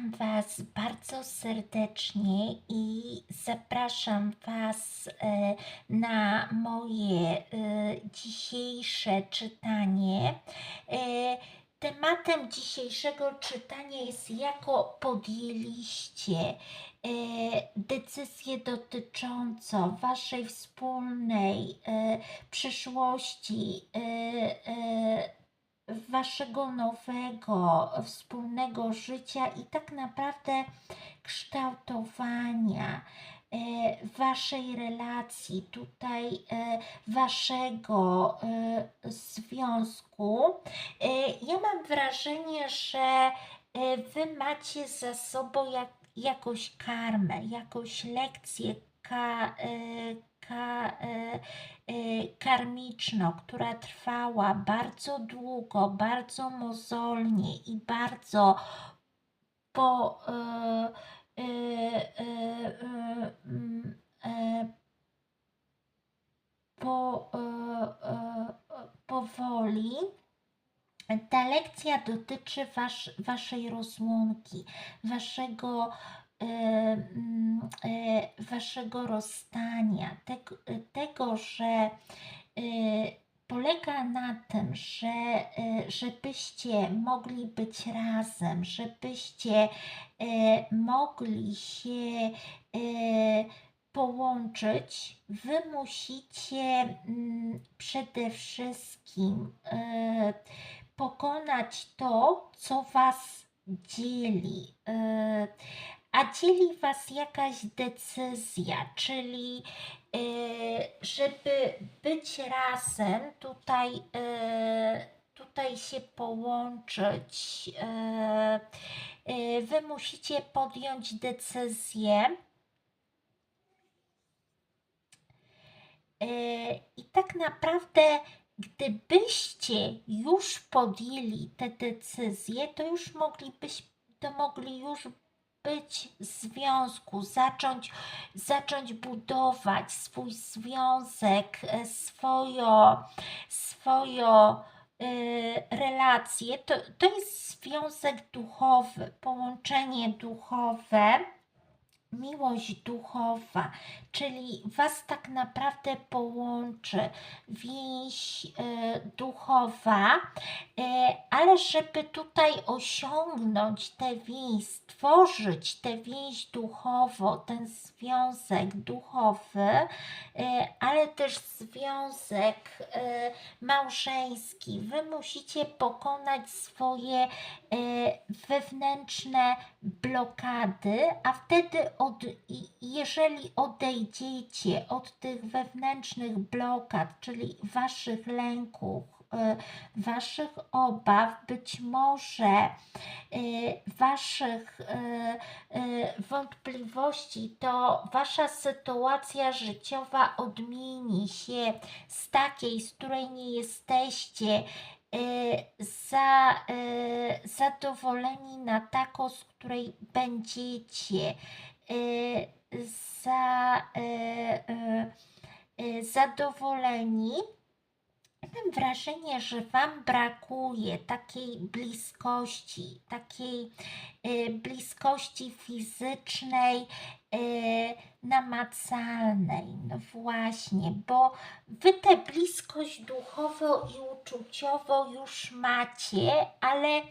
Witam Was bardzo serdecznie i zapraszam Was e, na moje e, dzisiejsze czytanie. E, Tematem dzisiejszego czytania jest, jako podjęliście decyzję dotyczącą Waszej wspólnej przyszłości waszego nowego, wspólnego życia i tak naprawdę kształtowania e, waszej relacji, tutaj e, waszego e, związku. Ja mam wrażenie, że wy macie za sobą jak, jakąś karmę, jakąś lekcję, ka, ka, e, e, karmiczną, która trwała bardzo długo, bardzo mozolnie i bardzo po, e, mm, po, powoli. Ta lekcja dotyczy was, waszej rozłąki, waszego e, waszego rozstania, tego, tego że e, polega na tym, że e, żebyście mogli być razem, żebyście mogli się połączyć, wy musicie mm, przede wszystkim pokonać to, co was dzieli a dzieli Was jakaś decyzja, czyli e, żeby być razem, tutaj, e, tutaj się połączyć, e, Wy musicie podjąć decyzję. I tak naprawdę, gdybyście już podjęli te decyzje, to już moglibyś, to mogli już być w związku, zacząć, zacząć budować swój związek, e, swoją, swoją y, relację. To, to jest związek duchowy, połączenie duchowe miłość duchowa, czyli Was tak naprawdę połączy więź y, duchowa, y, ale żeby tutaj osiągnąć tę więź, stworzyć tę więź duchową, ten związek duchowy, y, ale też związek małżeński, Wy musicie pokonać swoje wewnętrzne blokady, a wtedy od, jeżeli odejdziecie od tych wewnętrznych blokad, czyli waszych lęków, e, waszych obaw, być może e, waszych e, wątpliwości, to wasza sytuacja życiowa odmieni się z takiej, z której nie jesteście, za, zadowoleni na taką, z której będziecie. Za, y, y, zadowoleni. Mam wrażenie, że Wam brakuje takiej bliskości, takiej bliskości fizycznej, namacalnej. No właśnie, bo Wy tę bliskość duchową i uczuciową już macie, ale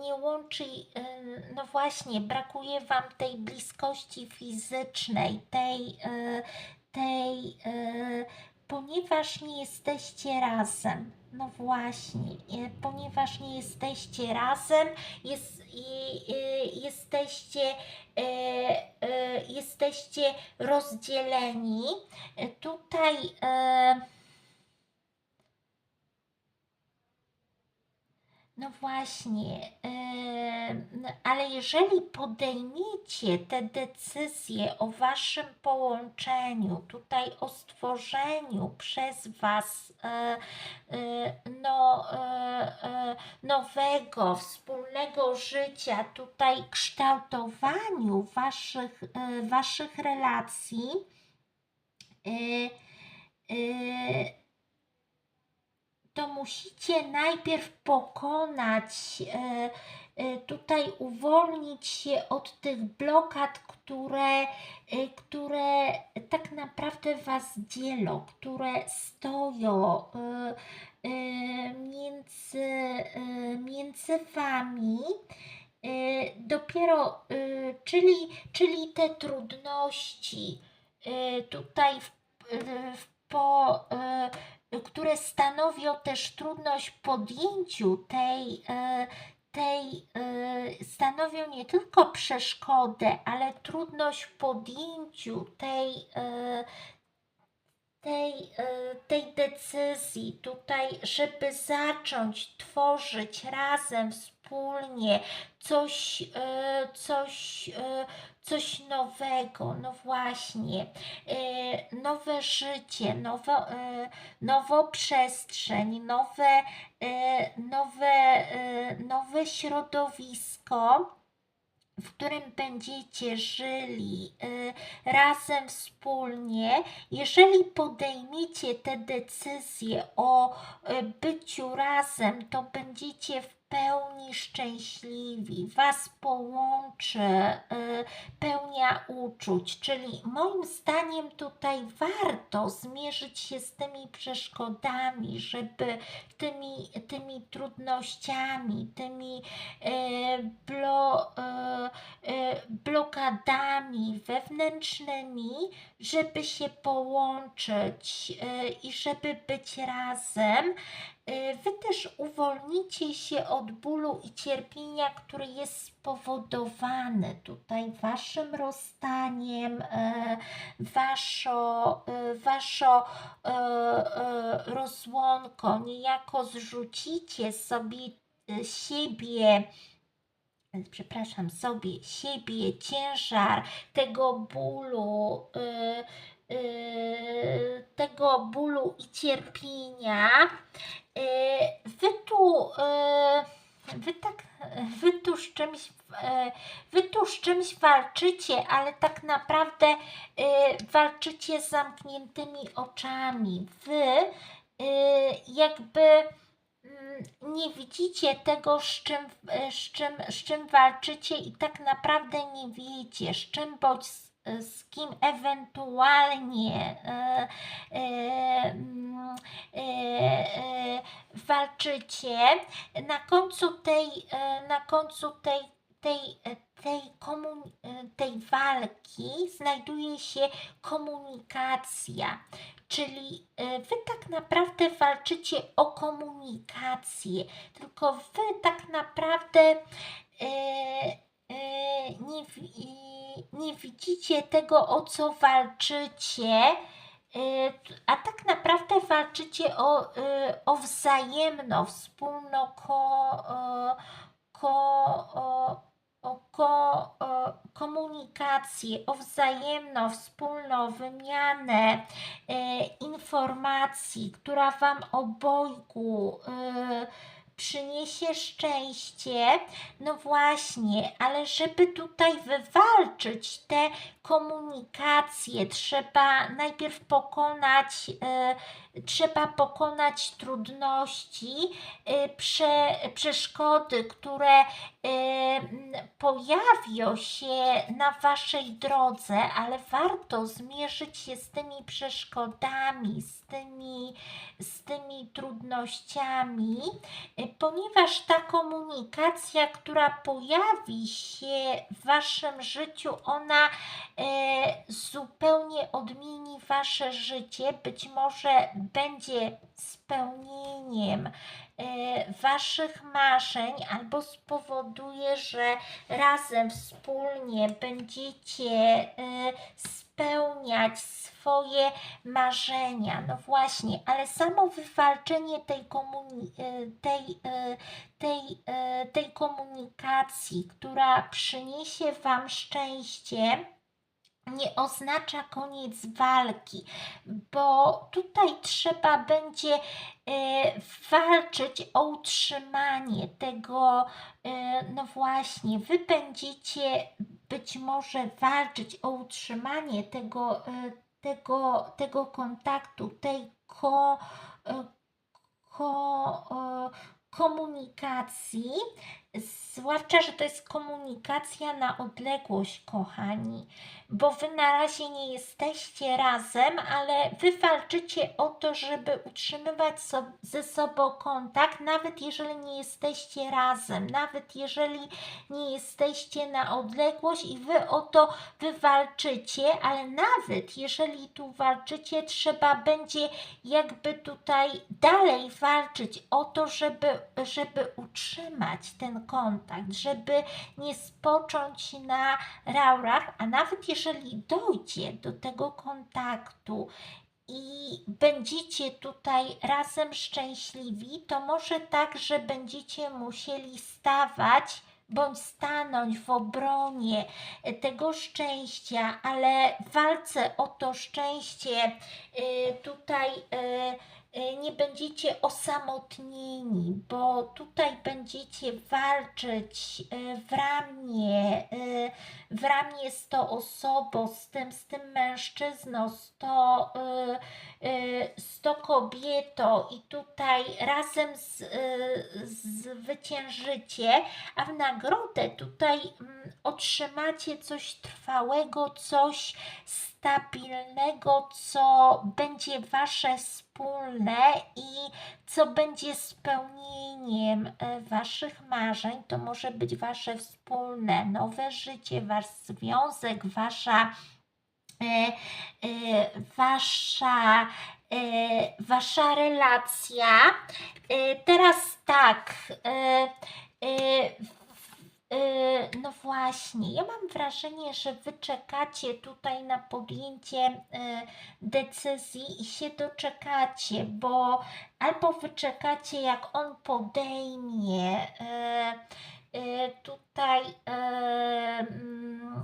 nie łączy, y, no właśnie, brakuje Wam tej bliskości fizycznej, tej, y, tej, y, ponieważ nie jesteście razem. No właśnie, ponieważ nie jesteście razem, jest, jesteście, jesteście rozdzieleni. Tutaj No właśnie, ale jeżeli podejmiecie te decyzje o waszym połączeniu, tutaj o stworzeniu przez was yy, yy, no, nowego, wspólnego życia, tutaj kształtowaniu waszych, waszych relacji, to musicie najpierw pokonać, e, e, tutaj uwolnić się od tych blokad, które, e, które tak naprawdę Was dzielą, które stoją między, między Wami. Dopiero, czyli, czyli te trudności tutaj w, w, po, e, które stanowią też trudność podjęciu tej, e, tej e, stanowią nie tylko przeszkodę, ale trudność podjęciu tej, tej, e, tej decyzji tutaj, żeby zacząć tworzyć razem, wspólnie coś, e, coś, e, coś nowego, no właśnie, nowe życie, nowe, e, nową przestrzeń, nowe, nowe, nowe środowisko, w którym będziecie żyli y, razem wspólnie, jeżeli podejmiecie te decyzje o y, byciu razem, to będziecie w pełni szczęśliwi. Was połączy y, pełnia uczuć, czyli moim zdaniem tutaj warto zmierzyć się z tymi przeszkodami, żeby tymi, tymi trudnościami, tymi e, blo, e, blokadami wewnętrznymi, żeby się połączyć i żeby być razem. E, Wy też uwolnicie się od bólu i cierpienia, który jest spowodowany tutaj waszym rozstaniem, waszo, e, waszo e, rozłąką. Niejako zrzucicie sobie siebie przepraszam, sobie, siebie, ciężar tego bólu, y, y, tego bólu i cierpienia. Y, wy tu, y, wy tak, wy tu z czymś, y, wy tu z czymś walczycie, ale tak naprawdę walczycie z zamkniętymi oczami. Wy jakby mm, nie widzicie tego, z czym, z, czym, z czym walczycie i tak naprawdę nie wiecie, z czym bądź z, z kim ewentualnie e, e, mm, e, e, walczycie. Na końcu tej, e, na końcu tej, tej, e, tej, komun, e, tej walki znajduje się komunikacja. Czyli e, wy tak naprawdę walczycie o komunikację, tylko wy tak naprawdę e, e, nie, wi- nie widzicie tego, o co walczycie, e, a tak naprawdę walczycie o, e, o wzajemno, wspólno ko, e, ko, o, ko, komunikację, o wzajemną, wspólną wymianę e, informacji, która Wam obojgu e, przyniesie szczęście. No właśnie, ale żeby tutaj wywalczyć te komunikacje, trzeba najpierw pokonać, e, trzeba pokonać trudności, e, prze, przeszkody, które m, pojawią się na Waszej drodze, ale warto zmierzyć się z tymi przeszkodami, z tymi, z tymi trudnościami, ponieważ ta komunikacja, która pojawi się w Waszym życiu, ona e, zupełnie odmieni Wasze życie, być może będzie spełnieniem e, Waszych marzeń, albo spowoduje, że razem, wspólnie będziecie e, spełniać swoje marzenia. No właśnie, ale samo wywalczenie tej, komuni- e, tej, e, tej, e, tej komunikacji, która przyniesie Wam szczęście, nie oznacza koniec walki, bo tutaj trzeba będzie e, walczyć o utrzymanie tego, e, no właśnie, wy będziecie być może walczyć o utrzymanie tego, e, tego, tego kontaktu, tej ko, ko, komunikacji, zwłaszcza, że to jest komunikacja na odległość, kochani, bo wy na razie nie jesteście razem, ale wy walczycie o to, żeby utrzymywać so, ze sobą kontakt, nawet jeżeli nie jesteście razem, nawet jeżeli nie jesteście na odległość i wy o to wywalczycie, ale nawet jeżeli tu walczycie, trzeba będzie jakby tutaj dalej walczyć o to, żeby, żeby utrzymać ten kontakt, żeby nie spocząć na laurach, a nawet jeżeli dojdzie do tego kontaktu i będziecie tutaj razem szczęśliwi, to może tak, że będziecie musieli stawać bądź stanąć w obronie tego szczęścia, ale w walce o to szczęście y, tutaj y, nie będziecie osamotnieni, bo tutaj będziecie walczyć y, w ramię, y, w ramię z tą osobą, z tym, z tym mężczyzną, z tą, z tą kobietą i tutaj razem z, zwyciężycie, a w nagrodę tutaj mm, otrzymacie coś trwałego, coś stabilnego, co będzie wasze wspólne i co będzie spełnieniem e, waszych marzeń. To może być wasze wspólne nowe życie, wasz związek, wasza e, e, wasza, wasza relacja. Teraz tak. E, no właśnie, ja mam wrażenie, że wy czekacie tutaj na podjęcie e, decyzji i się doczekacie, bo albo wy czekacie, jak on podejmie e, tutaj mm,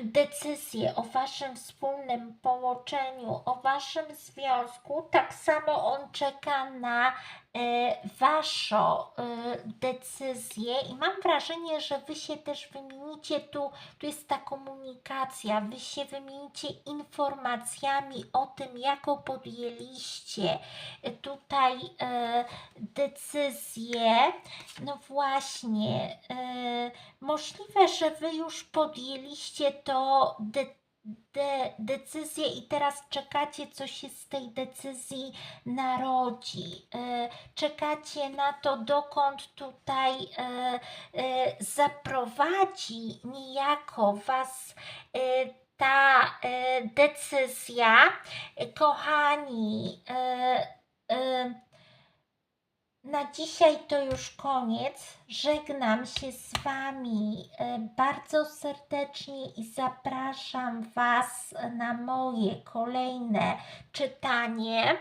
decyzję o waszym wspólnym połączeniu, o waszym związku, tak samo on czeka na e, waszą e, decyzję i mam wrażenie, że wy się też wymienicie tu, tu jest ta komunikacja, wy się wymienicie informacjami o tym, jaką podjęliście e, tutaj decyzję. No właśnie, możliwe, że wy już podjęliście to de, de, decyzję i teraz czekacie, co się z tej decyzji narodzi. E, czekacie na to, dokąd tutaj e, e, zaprowadzi niejako was ta decyzja. Kochani, na dzisiaj to już koniec. Żegnam się z Wami e, bardzo serdecznie i zapraszam Was na moje kolejne czytanie